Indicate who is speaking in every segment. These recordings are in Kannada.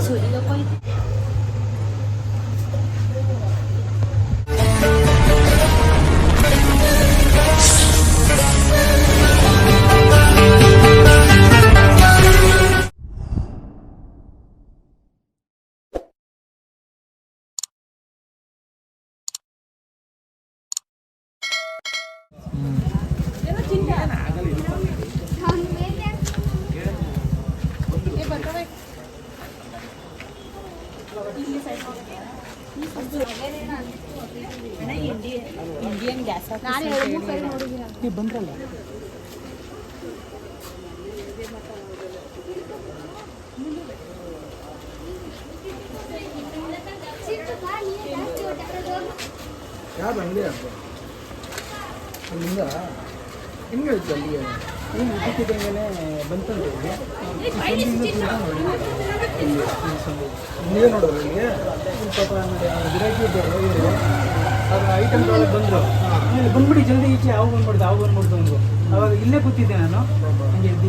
Speaker 1: Xử
Speaker 2: lý. ಗ್ಯಾಸ್ ನೀವು ಬಂದ್ರಲ್ಲ.
Speaker 3: ಯಾವ್ದು ಅಂಗಡಿ ಅಲ್ಲಿಂದ? ಹೆಂಗೆ ಹೇಳ್ತು ಅಲ್ಲಿಗೆ
Speaker 2: ನೀವು ಇದ್ದಕ್ಕಿದ್ದಂಗೆ ಬಂತಂದ್ರೆ
Speaker 3: ನೀವೇ ನೋಡೋರು ಇಲ್ಲಿಗೆ
Speaker 2: ಗಿರಾಕಿ ಇದ್ದಾರೆ ಅವ್ರ ಬಂದರು. ಆಮೇಲೆ ಬಂದ್ಬಿಡಿ ಜಲ್ದಿ ಈಚೆ ಅವು ಬಂದ್ಬಿಡ್ದು ಅವು ಬಂದ್ಬಿಡ್ದು ಅಂದ್ರು. ಅವಾಗ ಇಲ್ಲೇ ಕೂತಿದ್ದೆ ನಾನು. ಹಂಗೆ ಎದ್ದು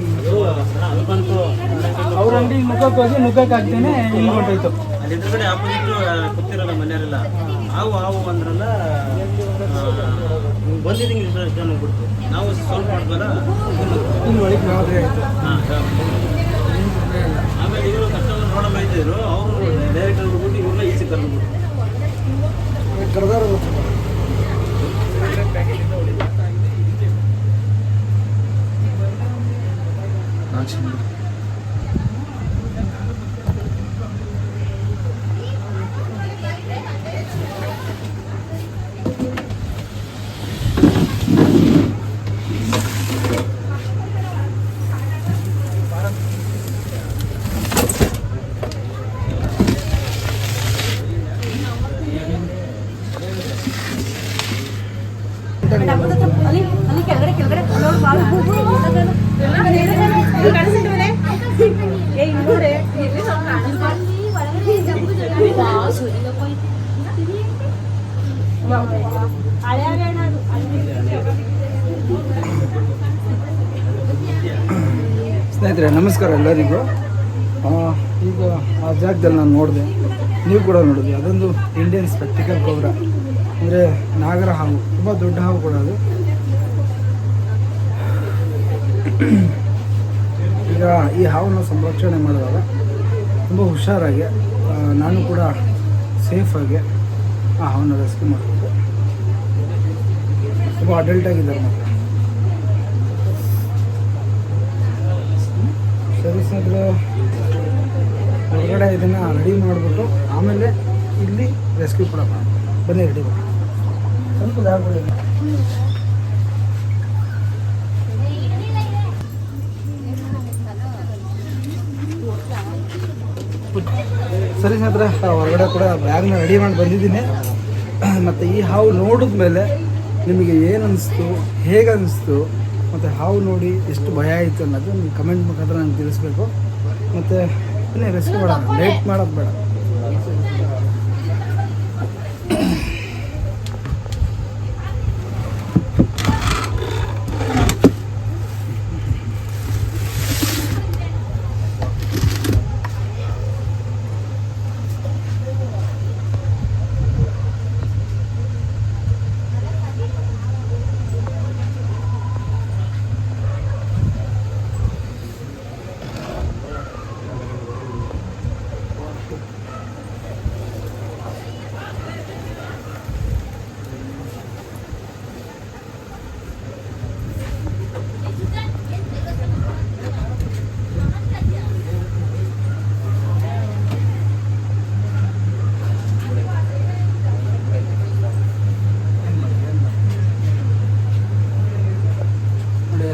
Speaker 2: ಅವ್ರ ಅಂಗಡಿ ಮುಖಕ್ಕೆ ಹೋಗಿ ಮುಖಕ್ಕೆ ಹಾಕ್ತೇನೆ ಇಲ್ಲಿ ಹೊಂಟೋಯ್ತು
Speaker 4: ಅಲ್ಲಿ ಎದುರುಗಡೆ ಆಪೋಸಿಟ್ ಕೂತಿರಲ್ಲ ಮನೆಯವರೆಲ್ಲ. ಹಾವು ಹಾವು ಅಂದ್ರಲ್ಲ ಬಂದಿದ್ದೀನಿ ಹೋಗ್ಬಿಡ್ತು ನಾವು ಮಾಡ್ಬಲ್ಲ
Speaker 2: ಒಳಗೆ
Speaker 3: ಯಾವುದೇ ಆಯಿತು.
Speaker 4: ಆಮೇಲೆ ಇವರು ಕಸ್ಟಮರ್ ಇದ್ದಿದ್ರು ಅವರು ಡೈರೆಕ್ಟ್ ಹೋಗ್ಬಿಟ್ಟು ಇವ್ರನ್ನ ಈಚೆ ಕರ್ದ್ಬಿಟ್ಟು
Speaker 3: ಕರೆದಾರ
Speaker 1: ಅಲ್ಲಿ
Speaker 3: ಸ್ನೇಹಿತರೆ, ನಮಸ್ಕಾರ ಎಲ್ಲರಿಗೂ. ಈಗ ಆ ಜಾಗದಲ್ಲಿ ನಾನು ನೋಡಿದೆ. ನೀವು ಕೂಡ ನೋಡಿದ್ವಿ ಅದೊಂದು ಇಂಡಿಯನ್ ಸ್ಪೆಕ್ಟಿಕಲ್ ಕೋಬ್ರ ಅಂದರೆ ನಾಗರ ಹಾವು. ತುಂಬ ದೊಡ್ಡ ಹಾವು ಕೂಡ ಅದು. ಈಗ ಈ ಹಾವನ್ನು ಸಂರಕ್ಷಣೆ ಮಾಡಿದಾಗ ತುಂಬ ಹುಷಾರಾಗಿ ನಾನು ಕೂಡ ಸೇಫಾಗಿ ಆ ಹಾವನ್ನು ರೆಸ್ಕ್ಯೂ ಮಾಡಬೇಕು ತುಂಬ ಅಡಲ್ಟ್ ಆಗಿದ್ದಾರೆ ಮಾತ್ರ. ಸರಿ ಸರ್, ಹೊರಗಡೆ ಇದನ್ನು ರೆಡಿ ಮಾಡಿಬಿಟ್ಟು ಆಮೇಲೆ ಇಲ್ಲಿ ರೆಸ್ಕ್ಯೂ ಕೂಡ ಮಾಡಿ ಬನ್ನಿ ರೆಡಿ ಮಾಡಿ ಸರಿ ಸ್ನೇಹಿತರೆ ಹೊರಗಡೆ ಕೂಡ ಬ್ಯಾಗ್ನ ರೆಡಿ ಮಾಡಿ ಬಂದಿದ್ದೀನಿ. ಮತ್ತು ಈ ಹಾವು ನೋಡಿದ ಮೇಲೆ ನಿಮಗೆ ಏನು ಅನಿಸ್ತು ಹೇಗೆ ಅನಿಸ್ತು ಮತ್ತು ಹಾವು ನೋಡಿ ಎಷ್ಟು ಭಯ ಆಯಿತು ಅನ್ನೋದು ನೀವು ಕಮೆಂಟ್ ಮುಖಾಂತರ ನಾನು ತಿಳಿಸ್ಬೇಕು. ಮತ್ತು ಇನ್ನೇ ರೆಸ್ಕ್ಯೂ ಮಾಡೋಣ. ಲೇಟ್ ಮಾಡೋದು ಬೇಡ.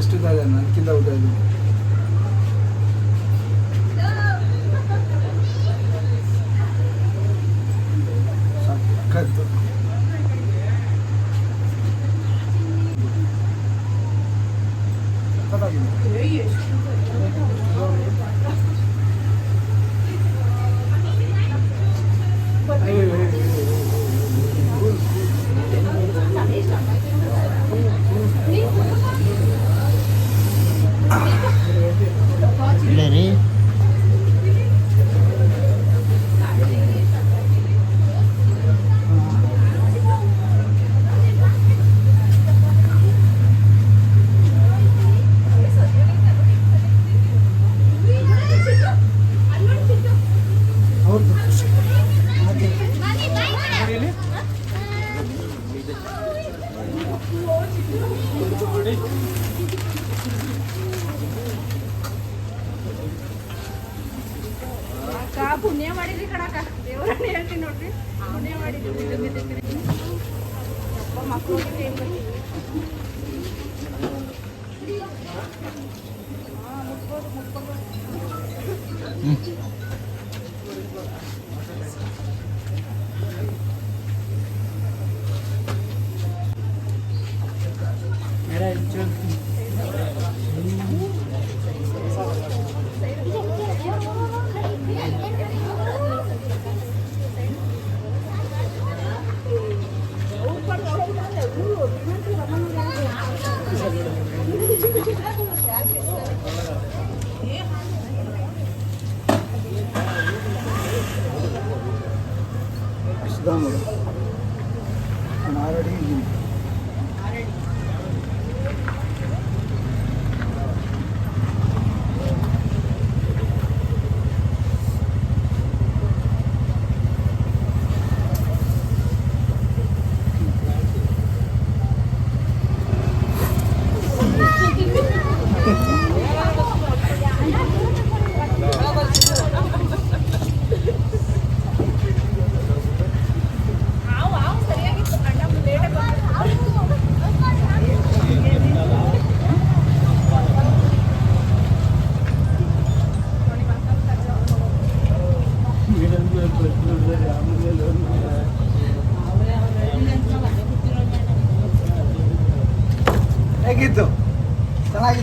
Speaker 3: ನೋಡಿ ಎಷ್ಟು ಇದೆ ನನಗಿಂತ ಉದ್ದ ಇದೆ ಸಖತ್ತು ಸಖತ್ತಾಗಿದೆ.
Speaker 1: ಮಕ್ಕಳು
Speaker 3: ಹಾ ಮುಟ್ಬೋದು ಮುಟ್ಕೋಬೋದು Estudamos.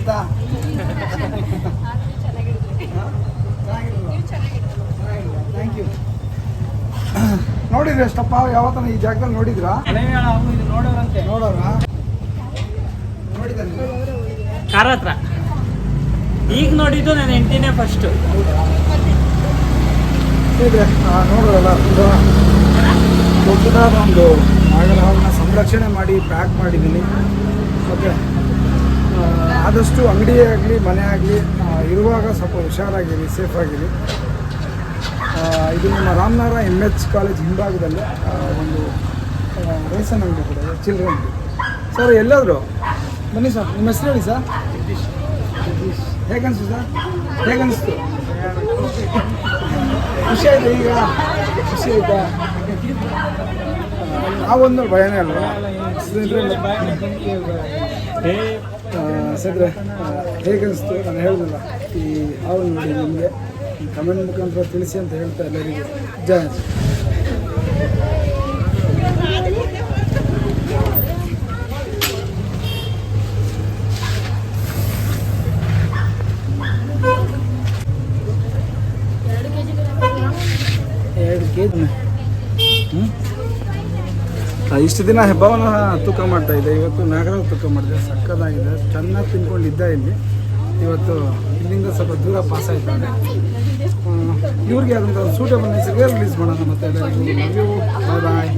Speaker 3: ಚೆನ್ನಾಗಿತ್ತಾ ಥ್ಯಾಂಕ್ ಯು ನೋಡಿದ್ರೆ ಎಷ್ಟಪ್ಪ ಯಾವತ್ತನ ಈ ಜಾಗದಲ್ಲಿ ನೋಡಿದ್ರಾ? ನೋಡೋರ?
Speaker 2: ಕಾರ ಹತ್ರ. ಈಗ ನೋಡಿದ್ದು ನನ್ನ ಹೆಂಡತಿನೇ ಫಸ್ಟ್
Speaker 3: ನೋಡೋದಲ್ಲ ದೊಡ್ಡದಾದ ಒಂದು ನಾಗರಹಾವನ್ನ ಸಂರಕ್ಷಣೆ ಮಾಡಿ ಪ್ಯಾಕ್ ಮಾಡಿದ್ದೀನಿ. ಮತ್ತು ಆದಷ್ಟು ಅಂಗಡಿ ಆಗಲಿ, ಮನೆ ಆಗಲಿ ಇರುವಾಗ ಸ್ವಲ್ಪ ಹುಷಾರಾಗಿರಿ, ಸೇಫಾಗಿರಿ. ಇದು ನಮ್ಮ ರಾಮನಗರ ಎಂ ಎಚ್ ಕಾಲೇಜ್ ಹಿಂಭಾಗದಲ್ಲಿ ಒಂದು ರೇಷನ್ ಅಂಗಡಿ ಕೂಡ ಚಿಲ್ಡ್ರನ್ ಸರ್ ಎಲ್ಲಾದರೂ? ಬನ್ನಿ ಸರ್ ನಿಮ್ಮ ಹೆಸರು ಹೇಳಿ ಸರ್ ಹೇಗನ್ಸು ಸರ್ ಹೇಗನ್ನಿಸ್ತು ಖುಷಿ ಆಯ್ತು ಈಗ? ಖುಷಿ ಆ ಒಂದು ಭಯನೇ ಅಲ್ಲ ಸದ್ರೆ ಹೇಗೆ ಅನಿಸ್ತು ನಾನು ಹೇಳಿದಲ್ಲ. ಈ ಹಾವು ನೋಡಿ ನಿಮಗೆ ಕಮೆಂಟ್ ಮುಖಾಂತರ ತಿಳಿಸಿ ಅಂತ ಹೇಳ್ತಾ ಎಲ್ಲರಿಗೂ ಜಯ. ಎರಡು ಕೆ ಜಿ ಇಷ್ಟು ದಿನ ಹೆಬ್ಬವನ್ನು ತೂಕ ಮಾಡ್ತಾ ಇದ್ದೆ ಇವತ್ತು ನಾಗರ ತೂಕ ಮಾಡಿದೆ. ಸಕ್ಕದಾಗಿದೆ. ಚೆನ್ನಾಗಿ ತಿನ್ಕೊಂಡಿದ್ದೆ ಇಲ್ಲಿ. ಇವತ್ತು ಇಲ್ಲಿಂದ ಸ್ವಲ್ಪ ದೂರ ಪಾಸ್ ಆಯ್ತಾನೆ. ಇವ್ರಿಗೆ ಅದಂತ ಸೂಟೇಬಲ್ ಹೆಸರಿಗೆ ರಿಲೀಸ್ ಮಾಡೋಣ ಮತ್ತೆ? ಬಾಯ್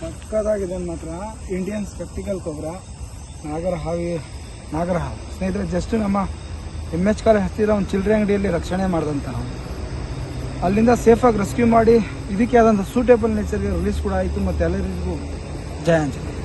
Speaker 3: ಸಕ್ಕದಾಗಿದೆ ಮಾತ್ರ. ಇಂಡಿಯನ್ ಸ್ಪೆಕ್ಟಿಕಲ್ ಕೊಬ್ರ ನಾಗರ ಹಾವಿ, ನಾಗರ ಹಾವು. ಸ್ನೇಹಿತರೆ ಜಸ್ಟ್ ನಮ್ಮ ಎಂ ಎಚ್ ಕಾಲೇಜ್ ಹತ್ತಿರ ಒಂದು ಚಿಲ್ಲರೆ ಅಂಗಡಿಯಲ್ಲಿ ರಕ್ಷಣೆ ಮಾಡಿದಂಥ ನಾವು. ಅಲ್ಲಿಂದ ಸೇಫಾಗಿ ರೆಸ್ಕ್ಯೂ ಮಾಡಿ, ಇದಕ್ಕೆ ಆದಂಥ ಸೂಟೇಬಲ್ ನೇಚರ್ಗೆ ರಿಲೀಸ್ ಕೂಡ ಆಯಿತು, ಮತ್ತು ಎಲ್ಲರಿಗೂ ಜಯ ಅಂಜಲಿ.